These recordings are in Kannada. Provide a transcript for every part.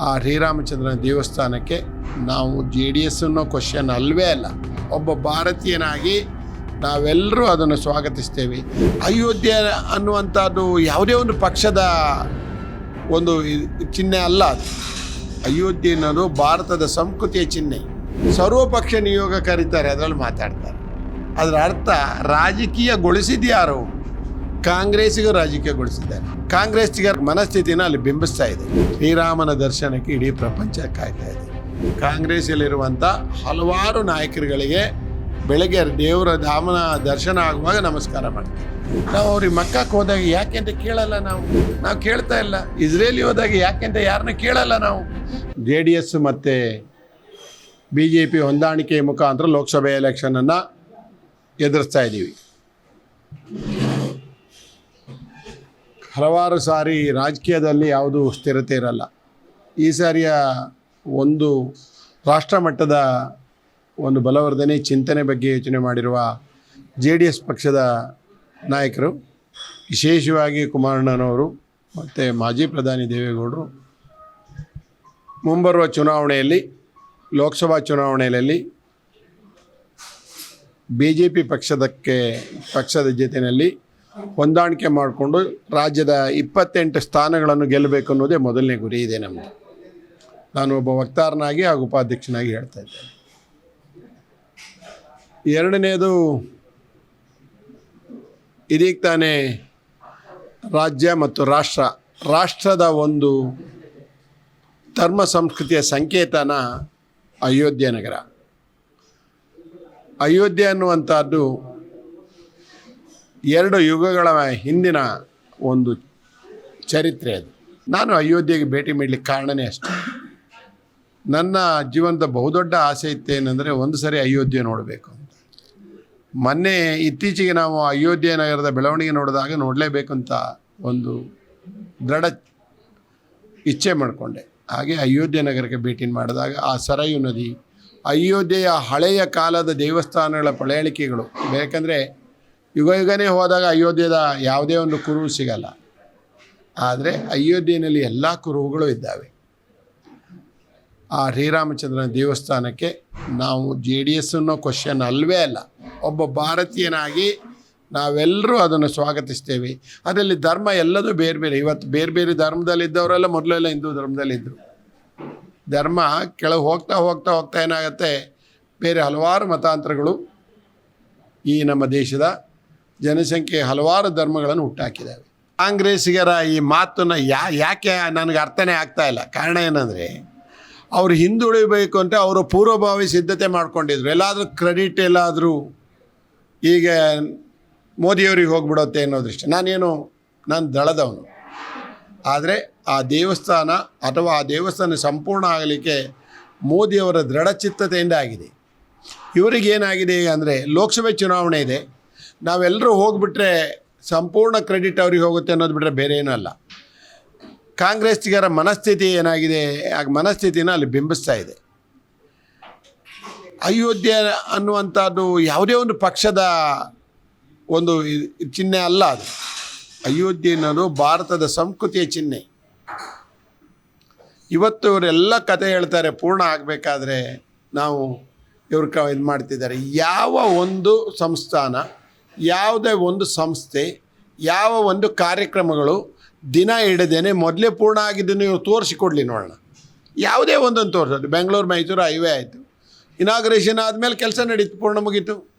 ಆ ಶ್ರೀರಾಮಚಂದ್ರನ ದೇವಸ್ಥಾನಕ್ಕೆ ನಾವು ಜೆ ಡಿ ಎಸ್ ಅನ್ನೋ ಕ್ವಶನ್ ಅಲ್ವೇ ಅಲ್ಲ, ಒಬ್ಬ ಭಾರತೀಯನಾಗಿ ನಾವೆಲ್ಲರೂ ಅದನ್ನು ಸ್ವಾಗತಿಸ್ತೇವೆ. ಅಯೋಧ್ಯೆ ಅನ್ನುವಂಥದ್ದು ಯಾವುದೇ ಒಂದು ಪಕ್ಷದ ಒಂದು ಚಿಹ್ನೆ ಅಲ್ಲ ಅದು. ಅಯೋಧ್ಯೆ ಅನ್ನೋದು ಭಾರತದ ಸಂಸ್ಕೃತಿಯ ಚಿಹ್ನೆ. ಸರ್ವಪಕ್ಷ ನಿಯೋಗ ಕರೀತಾರೆ ಅದರಲ್ಲಿ ಮಾತಾಡ್ತಾರೆ. ಅದರ ಅರ್ಥ ರಾಜಕೀಯಗೊಳಿಸಿದ್ಯಾರು ಕಾಂಗ್ರೆಸ್ಸಿಗೂ ರಾಜಕೀಯಗೊಳಿಸಿದ್ದಾರೆ. ಕಾಂಗ್ರೆಸ್ಸಿಗರ ಮನಸ್ಥಿತಿನ ಅಲ್ಲಿ ಬಿಂಬಿಸ್ತಾ ಇದೆ. ಶ್ರೀರಾಮನ ದರ್ಶನಕ್ಕೆ ಇಡೀ ಪ್ರಪಂಚ ಕಾಯ್ತಾ ಇದೆ. ಕಾಂಗ್ರೆಸ್ಸಲ್ಲಿರುವಂಥ ಹಲವಾರು ನಾಯಕರುಗಳಿಗೆ ಬೆಳಗ್ಗೆ ದೇವರ ಧಾಮನ ದರ್ಶನ ಆಗುವಾಗ ನಮಸ್ಕಾರ ಮಾಡ್ತೀವಿ. ನಾವು ಅವ್ರಿಗೆ ಮಕ್ಕಕ್ಕೆ ಹೋದಾಗ ಯಾಕೆ ಅಂತ ಕೇಳಲ್ಲ ನಾವು. ನಾವು ಕೇಳ್ತಾ ಇಲ್ಲ. ಇಸ್ರೇಲಿ ಹೋದಾಗ ಯಾಕೆ ಅಂತ ಯಾರನ್ನ ಕೇಳಲ್ಲ ನಾವು. ಜೆ ಡಿ ಎಸ್ ಮತ್ತು ಬಿ ಜೆ ಪಿ ಹೊಂದಾಣಿಕೆ ಮುಖಾಂತರ ಲೋಕಸಭೆ ಎಲೆಕ್ಷನನ್ನು ಎದುರಿಸ್ತಾ ಇದ್ದೀವಿ ಹಲವಾರು ಸಾರಿ ರಾಜಕೀಯದಲ್ಲಿ ಯಾವುದೂ ಸ್ಥಿರತೆ ಇರಲ್ಲ. ಈ ಸಾರಿಯ ಒಂದು ರಾಷ್ಟ್ರ ಮಟ್ಟದ ಒಂದು ಬಲವರ್ಧನೆ, ಚಿಂತನೆ ಬಗ್ಗೆ ಯೋಚನೆ ಮಾಡಿರುವ ಜೆ ಡಿ ಎಸ್ ಪಕ್ಷದ ನಾಯಕರು, ವಿಶೇಷವಾಗಿ ಕುಮಾರಣ್ಣನವರು ಮತ್ತು ಮಾಜಿ ಪ್ರಧಾನಿ ದೇವೇಗೌಡರು, ಮುಂಬರುವ ಚುನಾವಣೆಯಲ್ಲಿ, ಲೋಕಸಭಾ ಚುನಾವಣೆಯಲ್ಲಿ ಬಿ ಜೆ ಪಿ ಪಕ್ಷದಕ್ಕೆ, ಪಕ್ಷದ ಜೊತೆಯಲ್ಲಿ ಹೊಂದಾಣಿಕೆ ಮಾಡಿಕೊಂಡು ರಾಜ್ಯದ ಇಪ್ಪತ್ತೆಂಟು ಸ್ಥಾನಗಳನ್ನು ಗೆಲ್ಲಬೇಕು ಅನ್ನೋದೇ ಮೊದಲನೇ ಗುರಿ ಇದೆ ನಮ್ಮದು ನಾನು ಒಬ್ಬ ವಕ್ತಾರನಾಗಿ ಹಾಗೂ ಉಪಾಧ್ಯಕ್ಷನಾಗಿ ಹೇಳ್ತಾ ಇದ್ದೇನೆ. ಎರಡನೇದು, ಇದೀಗ ತಾನೇ ರಾಜ್ಯ ಮತ್ತು ರಾಷ್ಟ್ರ, ರಾಷ್ಟ್ರದ ಒಂದು ಧರ್ಮ ಸಂಸ್ಕೃತಿಯ ಸಂಕೇತನ ಅಯೋಧ್ಯೆ ನಗರ. ಅಯೋಧ್ಯೆ ಅನ್ನುವಂಥದ್ದು ಎರಡು ಯುಗಗಳ ಹಿಂದಿನ ಒಂದು ಚರಿತ್ರೆ ಅದು. ನಾನು ಅಯೋಧ್ಯೆಗೆ ಭೇಟಿ ಮಾಡಲಿಕ್ಕೆ ಕಾರಣನೇ ಅಷ್ಟೆ. ನನ್ನ ಜೀವನದ ಬಹುದೊಡ್ಡ ಆಸೆ ಇತ್ತೇನೆಂದರೆ ಒಂದು ಸರಿ ಅಯೋಧ್ಯೆ ನೋಡಬೇಕು ಮೊನ್ನೆ ಇತ್ತೀಚೆಗೆ ನಾವು ಅಯೋಧ್ಯೆ ನಗರದ ಬೆಳವಣಿಗೆ ನೋಡಿದಾಗ ನೋಡಲೇಬೇಕು ಅಂತ ಒಂದು ದೃಢ ಇಚ್ಛೆ ಮಾಡಿಕೊಂಡೆ. ಹಾಗೆ ಅಯೋಧ್ಯೆ ನಗರಕ್ಕೆ ಭೇಟಿ ಮಾಡಿದಾಗ ಆ ಸರಯು ನದಿ, ಅಯೋಧ್ಯೆಯ ಹಳೆಯ ಕಾಲದ ದೇವಸ್ಥಾನಗಳ ಪಳೆಯಳಿಕೆಗಳು ಬೇಕಂದರೆ ಯುಗ ಯುಗನೇ ಹೋದಾಗ ಅಯೋಧ್ಯೆದ ಯಾವುದೇ ಒಂದು ಕುರು ಸಿಗಲ್ಲ. ಆದರೆ ಅಯೋಧ್ಯೆಯಲ್ಲಿ ಎಲ್ಲ ಕುರುಹುಗಳು ಇದ್ದಾವೆ. ಆ ಶ್ರೀರಾಮಚಂದ್ರನ ದೇವಸ್ಥಾನಕ್ಕೆ ನಾವು ಜೆ ಡಿ ಎಸ್ ಅನ್ನೋ ಕ್ವಶನ್ ಅಲ್ವೇ ಅಲ್ಲ. ಒಬ್ಬ ಭಾರತೀಯನಾಗಿ ನಾವೆಲ್ಲರೂ ಅದನ್ನು ಸ್ವಾಗತಿಸ್ತೇವೆ. ಅದರಲ್ಲಿ ಧರ್ಮ ಎಲ್ಲದೂ ಬೇರೆ ಬೇರೆ. ಇವತ್ತು ಬೇರೆ ಬೇರೆ ಧರ್ಮದಲ್ಲಿದ್ದವರೆಲ್ಲ ಮೊದಲೆಲ್ಲ ಹಿಂದೂ ಧರ್ಮದಲ್ಲಿದ್ದರು ಧರ್ಮ ಕೆಳಗೆ ಹೋಗ್ತಾ ಹೋಗ್ತಾ ಹೋಗ್ತಾ ಏನಾಗುತ್ತೆ? ಬೇರೆ ಹಲವಾರು ಮತಾಂತರಗಳು ಈ ನಮ್ಮ ದೇಶದ ಜನಸಂಖ್ಯೆ ಹಲವಾರು ಧರ್ಮಗಳನ್ನು ಹುಟ್ಟಾಕಿದ್ದಾವೆ. ಕಾಂಗ್ರೆಸ್ಸಿಗರ ಈ ಮಾತನ್ನು ಯಾ, ಯಾಕೆ ನನಗೆ ಅರ್ಥನೇ ಆಗ್ತಾ ಇಲ್ಲ. ಕಾರಣ ಏನಂದರೆ, ಅವರು ಹಿಂದುಳಿಬೇಕು ಅಂತ ಅವರು ಪೂರ್ವಭಾವಿ ಸಿದ್ಧತೆ ಮಾಡ್ಕೊಂಡಿದ್ರು. ಎಲ್ಲಾದರೂ ಕ್ರೆಡಿಟ್ ಎಲ್ಲಾದರೂ ಈಗ ಮೋದಿಯವರಿಗೆ ಹೋಗ್ಬಿಡುತ್ತೆ ಅನ್ನೋ ದೃಷ್ಟಿ. ನಾನೇನು, ನಾನು ದಳದವನು. ಆದರೆ ಆ ದೇವಸ್ಥಾನ ಅಥವಾ ಆ ದೇವಸ್ಥಾನ ಸಂಪೂರ್ಣ ಆಗಲಿಕ್ಕೆ ಮೋದಿಯವರ ದೃಢಚಿತ್ತತೆಯಿಂದ ಆಗಿದೆ. ಇವರಿಗೇನಾಗಿದೆ ಅಂದರೆ ಲೋಕಸಭೆ ಚುನಾವಣೆ ಇದೆ. ನಾವೆಲ್ಲರೂ ಹೋಗಿಬಿಟ್ರೆ ಸಂಪೂರ್ಣ ಕ್ರೆಡಿಟ್ ಅವ್ರಿಗೆ ಹೋಗುತ್ತೆ ಅನ್ನೋದು ಬಿಟ್ಟರೆ ಬೇರೆ ಏನೂ ಅಲ್ಲ. ಕಾಂಗ್ರೆಸ್ಸಿಗರ ಮನಸ್ಥಿತಿ ಏನಾಗಿದೆ? ಆ ಮನಸ್ಥಿತಿನ ಅಲ್ಲಿ ಬಿಂಬಿಸ್ತಾ ಇದೆ. ಅಯೋಧ್ಯೆ ಅನ್ನುವಂಥದ್ದು ಯಾವುದೇ ಒಂದು ಪಕ್ಷದ ಒಂದು ಚಿಹ್ನೆ ಅಲ್ಲ ಅದು. ಅಯೋಧ್ಯೆ ಅನ್ನೋದು ಭಾರತದ ಸಂಸ್ಕೃತಿಯ ಚಿಹ್ನೆ. ಇವತ್ತು ಇವರೆಲ್ಲ ಕತೆ ಹೇಳ್ತಾರೆ, ಪೂರ್ಣ ಆಗಬೇಕಾದ್ರೆ ನಾವು ಇವ್ರ ಕ ಇದು ಮಾಡ್ತಿದ್ದಾರೆ. ಯಾವ ಒಂದು ಸಂಸ್ಥಾನ ಯಾವುದೇ ಒಂದು ಸಂಸ್ಥೆ, ಯಾವ ಒಂದು ಕಾರ್ಯಕ್ರಮಗಳು ದಿನ ಹಿಡದೇನೆ ಮೊದಲೇ ಪೂರ್ಣ ಆಗಿದ್ದನ್ನು ಇವ್ರು ತೋರಿಸಿಕೊಡ್ಲಿ ನೋಡೋಣ. ಯಾವುದೇ ಒಂದೊಂದು ತೋರಿಸೋದು. ಬೆಂಗಳೂರು, ಮೈಸೂರು ಹೈವೇ ಆಯಿತು. ಇನಾಗ್ರೇಷನ್ ಆದಮೇಲೆ ಕೆಲಸ ನಡೀತು, ಪೂರ್ಣ ಮುಗೀತು.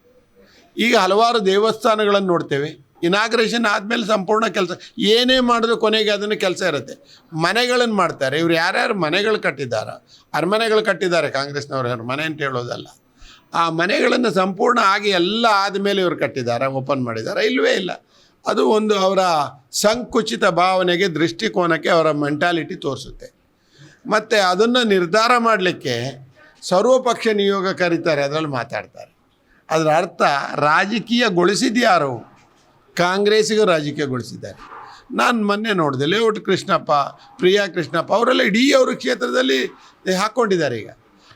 ಈಗ ಹಲವಾರು ದೇವಸ್ಥಾನಗಳನ್ನು ನೋಡ್ತೇವೆ. ಇನಾಗ್ರೇಷನ್ ಆದಮೇಲೆ ಸಂಪೂರ್ಣ ಕೆಲಸ. ಏನೇ ಮಾಡಿದ್ರು ಕೊನೆಗೆ ಅದನ್ನು ಕೆಲಸ ಇರುತ್ತೆ. ಮನೆಗಳನ್ನು ಮಾಡ್ತಾರೆ. ಇವ್ರು ಯಾರ್ಯಾರು ಮನೆಗಳು ಕಟ್ಟಿದ್ದಾರೆ, ಅರಮನೆಗಳು ಕಟ್ಟಿದ್ದಾರೆ ಕಾಂಗ್ರೆಸ್ನವ್ರು. ಯಾರು ಮನೆ ಅಂತ ಹೇಳೋದಲ್ಲ. ಆ ಮನೆಗಳನ್ನು ಸಂಪೂರ್ಣ ಆಗಿ ಎಲ್ಲ ಆದಮೇಲೆ ಇವರು ಕಟ್ಟಿದ್ದಾರೆ, ಓಪನ್ ಮಾಡಿದ್ದಾರೆ. ಇಲ್ಲವೇ ಇಲ್ಲ. ಅದು ಒಂದು ಅವರ ಸಂಕುಚಿತ ಭಾವನೆಗೆ, ದೃಷ್ಟಿಕೋನಕ್ಕೆ ಅವರ ಮೆಂಟಾಲಿಟಿ ತೋರಿಸುತ್ತೆ. ಮತ್ತು ಅದನ್ನು ನಿರ್ಧಾರ ಮಾಡಲಿಕ್ಕೆ ಸರ್ವಪಕ್ಷ ನಿಯೋಗ ಕರೀತಾರೆ, ಅದರಲ್ಲಿ ಮಾತಾಡ್ತಾರೆ. ಅದರ ಅರ್ಥ ರಾಜಕೀಯಗೊಳಿಸಿದ್ಯಾರು, ಕಾಂಗ್ರೆಸ್ಸಿಗೂ ರಾಜಕೀಯಗೊಳಿಸಿದ್ದಾರೆ. ನಾನು ಮೊನ್ನೆ ನೋಡಿದೆ, ಲೇಔಟ್ ಕೃಷ್ಣಪ್ಪ, ಪ್ರಿಯಾ ಕೃಷ್ಣಪ್ಪ, ಅವರೆಲ್ಲ ಇಡೀ ಅವರು ಕ್ಷೇತ್ರದಲ್ಲಿ ಹಾಕ್ಕೊಂಡಿದ್ದಾರೆ ಈಗ.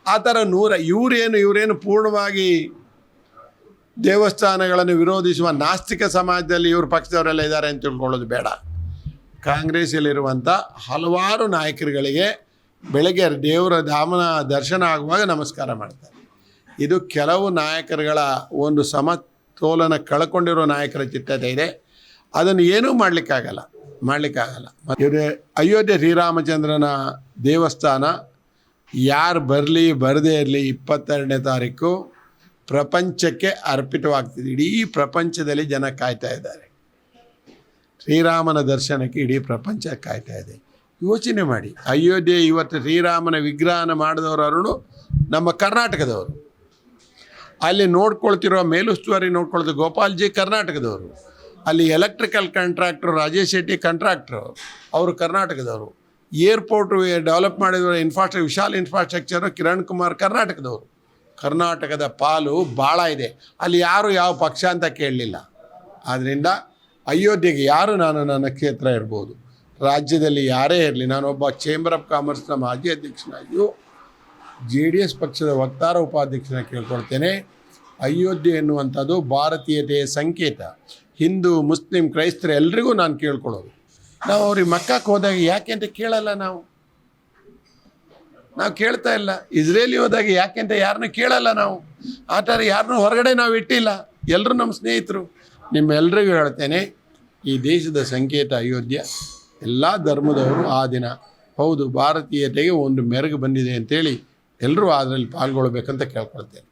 ಆ ಥರ ನೂರ, ಇವರೇನು ಇವರೇನು ಪೂರ್ಣವಾಗಿ ದೇವಸ್ಥಾನಗಳನ್ನು ವಿರೋಧಿಸುವ ನಾಸ್ತಿಕ ಸಮಾಜದಲ್ಲಿ ಇವರು ಪಕ್ಷದವರೆಲ್ಲ ಇದ್ದಾರೆ ಅಂತ ತಿಳ್ಕೊಳ್ಳೋದು ಬೇಡ. ಕಾಂಗ್ರೆಸ್ಸಲ್ಲಿರುವಂಥ ಹಲವಾರು ನಾಯಕರುಗಳಿಗೆ ಬೆಳಗ್ಗೆ ದೇವರ ಧಾಮನ ದರ್ಶನ ಆಗುವಾಗ ನಮಸ್ಕಾರ ಮಾಡ್ತಾರೆ. ಇದು ಕೆಲವು ನಾಯಕರುಗಳ ಒಂದು ಸಮತೋಲನ ಕಳ್ಕೊಂಡಿರೋ ನಾಯಕರ ಚಿತ್ತತೆ ಇದೆ. ಅದನ್ನು ಏನೂ ಮಾಡಲಿಕ್ಕಾಗಲ್ಲ ಮಾಡಲಿಕ್ಕಾಗಲ್ಲ. ಇವರೇ ಅಯೋಧ್ಯೆ ಶ್ರೀರಾಮಚಂದ್ರನ ದೇವಸ್ಥಾನ ಯಾರು ಬರಲಿ ಬರದೇ ಇರಲಿ ಇಪ್ಪತ್ತೆರಡನೇ ತಾರೀಕು ಪ್ರಪಂಚಕ್ಕೆ ಅರ್ಪಿತವಾಗ್ತಿದೆ. ಇಡೀ ಪ್ರಪಂಚದಲ್ಲಿ ಜನ ಕಾಯ್ತಾ ಇದ್ದಾರೆ. ಶ್ರೀರಾಮನ ದರ್ಶನಕ್ಕೆ ಇಡೀ ಪ್ರಪಂಚ ಕಾಯ್ತಾ ಇದೆ. ಯೋಚನೆ ಮಾಡಿ. ಅಯೋಧ್ಯೆ ಇವತ್ತು ಶ್ರೀರಾಮನ ವಿಗ್ರಹನ ಮಾಡಿದವರು ನಮ್ಮ ಕರ್ನಾಟಕದವರು. ಅಲ್ಲಿ ನೋಡ್ಕೊಳ್ತಿರೋ ಮೇಲುಸ್ತುವಾರಿ ನೋಡ್ಕೊಳ್ತಿರೋ ಗೋಪಾಲ್ಜಿ ಕರ್ನಾಟಕದವರು. ಅಲ್ಲಿ electrical contractor Rajesh Shetty contractor ಅವರು ಕರ್ನಾಟಕದವರು. ಏರ್ಪೋರ್ಟ್ ಡೆವಲಪ್ ಮಾಡಿದ ಇನ್ಫ್ರಾಸ್ಟ್ರಕ್ಚರ್ ವಿಶಾಲ ಇನ್ಫ್ರಾಸ್ಟ್ರಕ್ಚರು ಕಿರಣ್ ಕುಮಾರ್ ಕರ್ನಾಟಕದವರು. ಕರ್ನಾಟಕದ ಪಾಲು ಭಾಳ ಇದೆ. ಅಲ್ಲಿ ಯಾರು ಯಾವ ಪಕ್ಷ ಅಂತ ಕೇಳಲಿಲ್ಲ. ಆದ್ದರಿಂದ ಅಯೋಧ್ಯೆಗೆ ಯಾರು ನಾನು ನನ್ನ ಕ್ಷೇತ್ರ ಇರ್ಬೋದು? ರಾಜ್ಯದಲ್ಲಿ ಯಾರೇ ಇರಲಿ ನಾನೊಬ್ಬ ಚೇಂಬರ್ ಆಫ್ ಕಾಮರ್ಸ್ನ ಮಾಜಿ ಅಧ್ಯಕ್ಷನಾಗಿಯೂ ಜೆ ಡಿ ಎಸ್ ಪಕ್ಷದ ವಕ್ತಾರ ಉಪಾಧ್ಯಕ್ಷನ ಕೇಳ್ಕೊಳ್ತೇನೆ. ಅಯೋಧ್ಯೆ ಎನ್ನುವಂಥದ್ದು ಭಾರತೀಯತೆಯ ಸಂಕೇತ. ಹಿಂದೂ, ಮುಸ್ಲಿಂ, ಕ್ರೈಸ್ತರ ಎಲ್ರಿಗೂ ನಾನು ಕೇಳ್ಕೊಳ್ಳೋದು. ನಾವು ಅವ್ರಿಗೆ ಮಕ್ಕಕ್ಕೆ ಹೋದಾಗ ಯಾಕೆ ಅಂತ ಕೇಳಲ್ಲ ನಾವು? ನಾವು ಕೇಳ್ತಾ ಇಲ್ಲ. ಇಸ್ರೇಲಿ ಹೋದಾಗ ಯಾಕೆ ಅಂತ ಯಾರನ್ನೂ ಕೇಳಲ್ಲ ನಾವು. ಆ ಥರ ಯಾರನ್ನೂ ಹೊರಗಡೆ ನಾವು ಇಟ್ಟಿಲ್ಲ. ಎಲ್ಲರೂ ನಮ್ಮ ಸ್ನೇಹಿತರು. ನಿಮ್ಮೆಲ್ಲರಿಗೂ ಹೇಳ್ತೇನೆ, ಈ ದೇಶದ ಸಂಕೇತ ಅಯೋಧ್ಯ ಎಲ್ಲ ಧರ್ಮದವರು ಆ ದಿನ ಹೌದು ಭಾರತೀಯತೆಗೆ ಒಂದು ಮೆರಗು ಬಂದಿದೆ ಅಂತೇಳಿ ಎಲ್ಲರೂ ಅದರಲ್ಲಿ ಪಾಲ್ಗೊಳ್ಬೇಕಂತ ಕೇಳ್ಕೊಳ್ತೇನೆ.